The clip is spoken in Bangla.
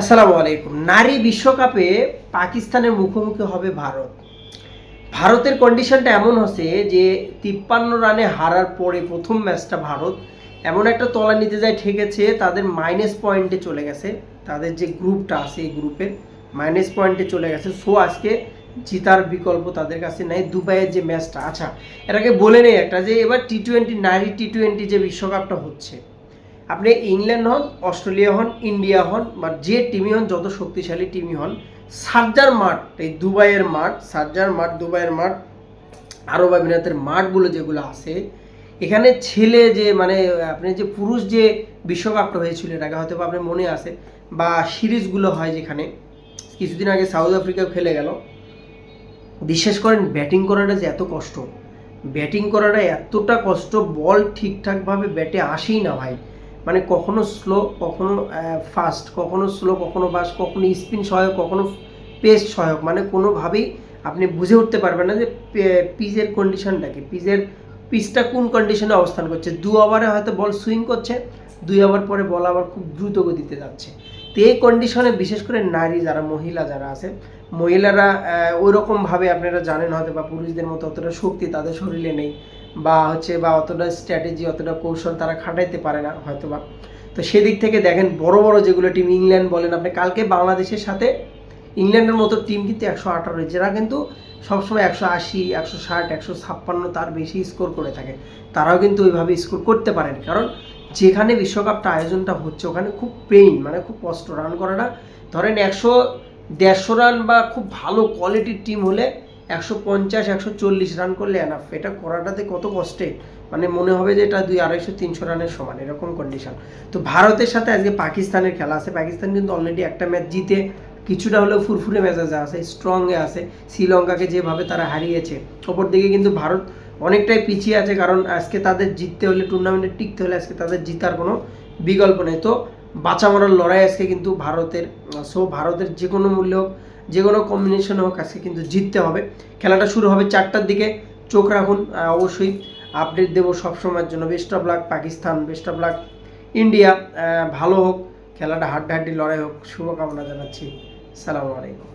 আসসালামু আলাইকুম। নারী বিশ্বকাপে পাকিস্তানের মুখোমুখি হবে ভারত। ভারতের কন্ডিশনটা এমন হচ্ছে যে তিপ্পান্ন রানে হারার পরে প্রথম ম্যাচটা ভারত। এমন একটা তলা নিতে যায়, ঠেকেছে, তাদের মাইনাস পয়েন্টে চলে গেছে। তাদের যে গ্রুপটা আছে এই গ্রুপের মাইনাস পয়েন্টে চলে গেছে। সো আজকে জিতার বিকল্প তাদের কাছে নাই। দুবাইয়ের যে ম্যাচটা আচ্ছা এটাকে বলে নেই একটা যে এবার টি টোয়েন্টি নারী টি টোয়েন্টি যে বিশ্বকাপটা হচ্ছে। আপনি ইংল্যান্ড হন, অস্ট্রেলিয়া হন, ইন্ডিয়া হন, বা যে টিমই হন, যত শক্তিশালী টিমই হন সার্জার মাঠ, এই দুবাইয়ের মাঠ সার্জার মাঠ, দুবাইয়ের মাঠ, আরব আমিরাতের মাঠগুলো যেগুলো আছে, এখানে ছেলে যে মানে আপনি যে পুরুষ যে বিশ্বকাপটা হয়েছিল আগে হয়তো আপনার মনে আছে, বা সিরিজগুলো হয় যেখানে, কিছুদিন আগে সাউথ আফ্রিকা খেলে গেল বিশ্বাস করেন ব্যাটিং করাটা যে এত কষ্ট, ব্যাটিং করাটা এতটা কষ্ট, বল ঠিকঠাকভাবে ব্যাটে আসেই না ভাই মানে কখনো স্লো কখনো ফাস্ট কখনো স্লো কখনো ফাস্ট কখনো স্পিন সহায়ক, কখনো পেস সহায়ক। মানে কোনোভাবেই আপনি বুঝে উঠতে পারবেন না যে পিচের কন্ডিশনটা কি। পিচের পিচটা কোন কন্ডিশনে অবস্থান করছে? দু ওভারে হয়তো বল সুইং করছে, দুই ওভার পরে বল আবার খুব দ্রুত গতিতে যাচ্ছে। তো এই কন্ডিশনে বিশেষ করে নারী যারা, মহিলা যারা আছে, মহিলারা ওই রকমভাবে আপনারা জানেন হয়তো বা পুরুষদের মতো অতটা শক্তি তাদের শরীরে নেই। বা হচ্ছে বা অতটা স্ট্র্যাটেজি অতটা কৌশল তারা খাটাইতে পারে না হয়তো বা তো সেদিক থেকে দেখেন বড় বড় যেগুলো টিম ইংল্যান্ড বলেন আপনি, কালকে বাংলাদেশের সাথে ইংল্যান্ডের মতো টিম কিন্তু একশো আঠারো যারা কিন্তু সবসময় একশো আশি, একশো ষাট, একশো ছাপ্পান্ন তার বেশি স্কোর করে থাকে। তারাও কিন্তু ওইভাবে স্কোর করতে পারেন। কারণ যেখানে বিশ্বকাপটা আয়োজনটা হচ্ছে, ওখানে খুব পেইন মানে খুব কষ্ট। রান করাটা ধরেন একশো দেড়শো রান বা খুব ভালো কোয়ালিটির টিম হলে একশো পঞ্চাশ, একশো চল্লিশ রান করলে এনাফ এটা করাটাতে কত কষ্টে? মানে মনে হবে যে এটা দুই আড়াইশো, তিনশো রানের সমান, এরকম কন্ডিশন তো ভারতের সাথে আজকে পাকিস্তানের খেলা আছে। পাকিস্তান কিন্তু অলরেডি একটা ম্যাচ জিতে কিছুটা হলেও ফুরফুরে মেজাজে আছে স্ট্রংয়ে আছে। শ্রীলঙ্কাকে যেভাবে তারা হারিয়েছে অপর দিকে কিন্তু ভারত অনেকটাই পিছিয়ে আছে, কারণ আজকে তাদের জিততে হলে টুর্নামেন্টে টিকতে হলে আজকে তাদের জিতার কোনো বিকল্প নেই। তো বাঁচা মরার লড়াই আজকে কিন্তু ভারতের। সো ভারতের যে কোনো মূল্য যে কোনো কম্বিনেশন হোক, আজকে কিন্তু জিততে হবে। খেলাটা শুরু হবে চারটার দিকে। চোখ রাখুন অবশ্যই আপডেট দেবো সবসময়ের জন্য। Best of luck Pakistan best of luck India ভালো হোক, খেলাটা হাড্ডাহাড্ডি লড়াই হোক। শুভকামনা জানাচ্ছি। সালামু আলাইকুম।